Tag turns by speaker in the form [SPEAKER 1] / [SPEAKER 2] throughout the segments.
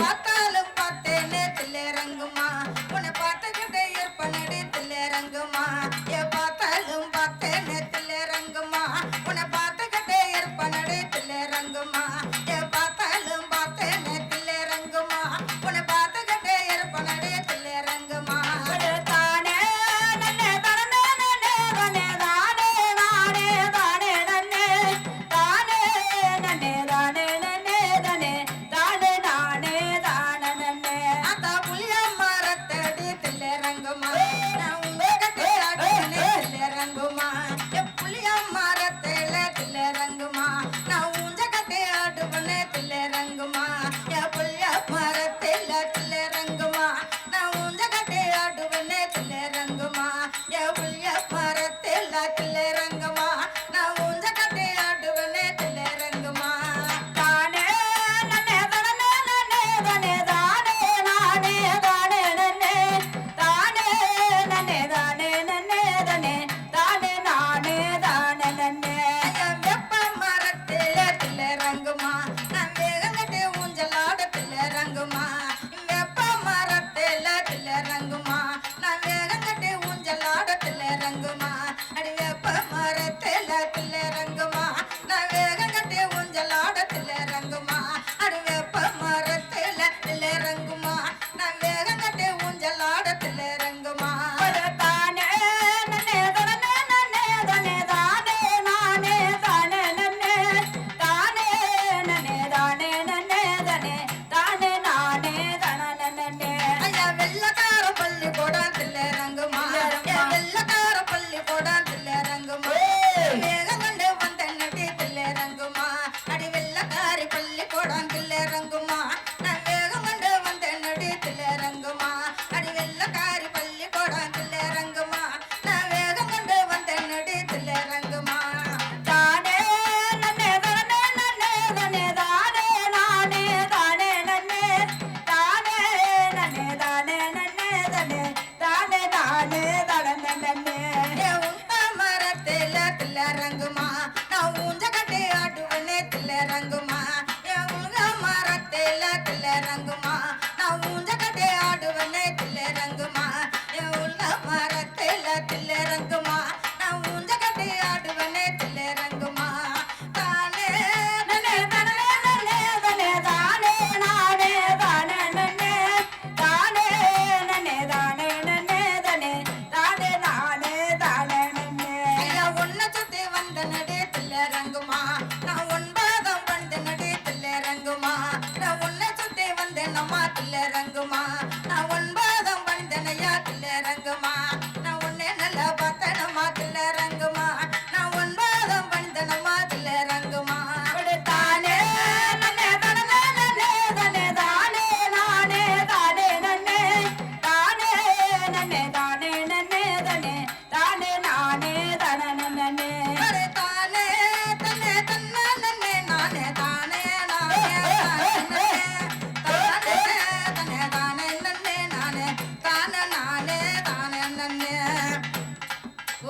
[SPEAKER 1] பார்த்தாலும் பார்த்தேன்னு தில்லை ரங்குமா உன்னை பார்த்துக்கிட்டே இருப்ப நடி தில்லை ரங்குமா Thangamma younger mom.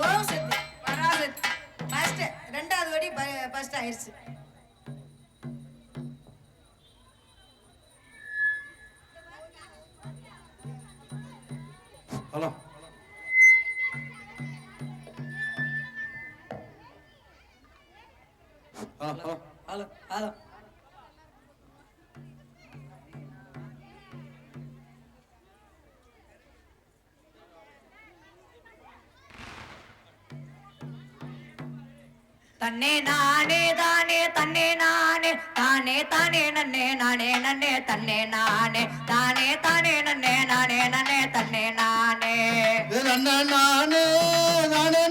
[SPEAKER 1] Om Sakthi Parasakthi first ரெண்டாவது வடி ஃபர்ஸ்ட் ஆயிடுச்சு
[SPEAKER 2] ஹலோ ஹலோ. Hello
[SPEAKER 1] hello.
[SPEAKER 3] தன்னே நானே தானே தன்னே நானே தானே தானே நன்னே நானே நன்னே தன்னே நானே தானே தானே நன்னே நானே நன்னே தன்னே நானே.
[SPEAKER 2] நானே தானே